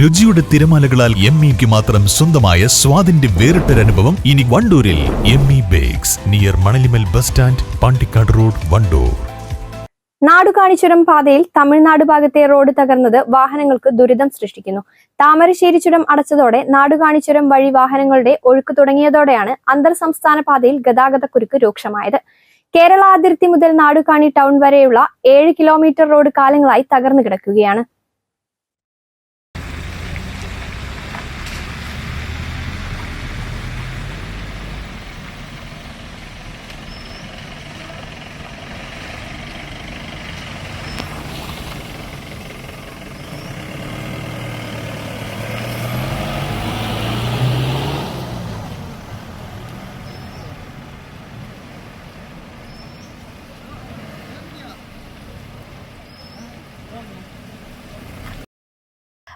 രുചിയുടെ തിരമാലകളാൽ എം ഇക്ക് മാത്രം സ്വന്തമായ സ്വാദിന്റെ വേറിട്ടൊരനുഭവം ഇനി വണ്ടൂരിൽ M E bakes near Manalimal bus stand Pandikkad road Vandoor. Nadukanichuram പാതയിൽ തമിഴ്നാട് ഭാഗത്തെ റോഡ് തകർന്നത് വാഹനങ്ങൾക്ക് ദുരിതം സൃഷ്ടിക്കുന്നു. താമരശ്ശേരി ചുരം അടച്ചതോടെ നാടുകാണിച്ചുരം വഴി വാഹനങ്ങളുടെ ഒഴുക്ക് തുടങ്ങിയതോടെയാണ് അന്തർ സംസ്ഥാന പാതയിൽ ഗതാഗതക്കുരുക്ക് രൂക്ഷമായത്. കേരള അതിർത്തി മുതൽ നാടുകാണി ടൗൺ വരെയുള്ള ഏഴ് കിലോമീറ്റർ റോഡ് കാലങ്ങളായി തകർന്നു കിടക്കുകയാണ്.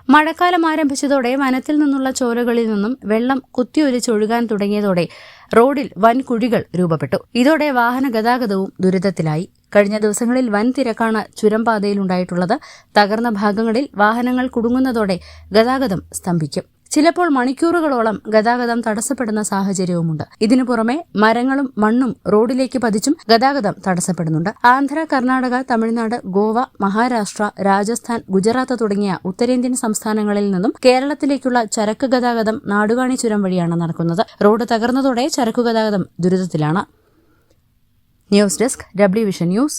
മഴക്കാലം ആരംഭിച്ചതോടെ വനത്തിൽ നിന്നുള്ള ചോരകളിൽ നിന്നും വെള്ളം കുത്തിയൊലിച്ചൊഴുകാൻ തുടങ്ങിയതോടെ റോഡിൽ വൻ കുഴികൾ രൂപപ്പെട്ടു. ഇതോടെ വാഹന ഗതാഗതവും ദുരിതത്തിലായി. കഴിഞ്ഞ ദിവസങ്ങളിൽ വൻ തിരക്കാണ് ചുരംപാതയിലുണ്ടായിട്ടുള്ളത്. തകർന്ന ഭാഗങ്ങളിൽ വാഹനങ്ങൾ കുടുങ്ങുന്നതോടെ ഗതാഗതം സ്തംഭിക്കും. ചിലപ്പോൾ മണിക്കൂറുകളോളം ഗതാഗതം തടസ്സപ്പെടുന്ന സാഹചര്യവുമുണ്ട്. ഇതിനു പുറമെ മരങ്ങളും മണ്ണും റോഡിലേക്ക് പതിച്ചും ഗതാഗതം തടസ്സപ്പെടുന്നുണ്ട്. ആന്ധ്ര കർണാടക തമിഴ്നാട് ഗോവ മഹാരാഷ്ട്ര രാജസ്ഥാൻ ഗുജറാത്ത് തുടങ്ങിയ ഉത്തരേന്ത്യൻ സംസ്ഥാനങ്ങളിൽ നിന്നും കേരളത്തിലേക്കുള്ള ചരക്ക് ഗതാഗതം നാടുകാണി ചുരം വഴിയാണ് നടക്കുന്നത്. റോഡ് തകർന്നതോടെ ചരക്കു ഗതാഗതം ദുരിതത്തിലാണ്. News desk W vision news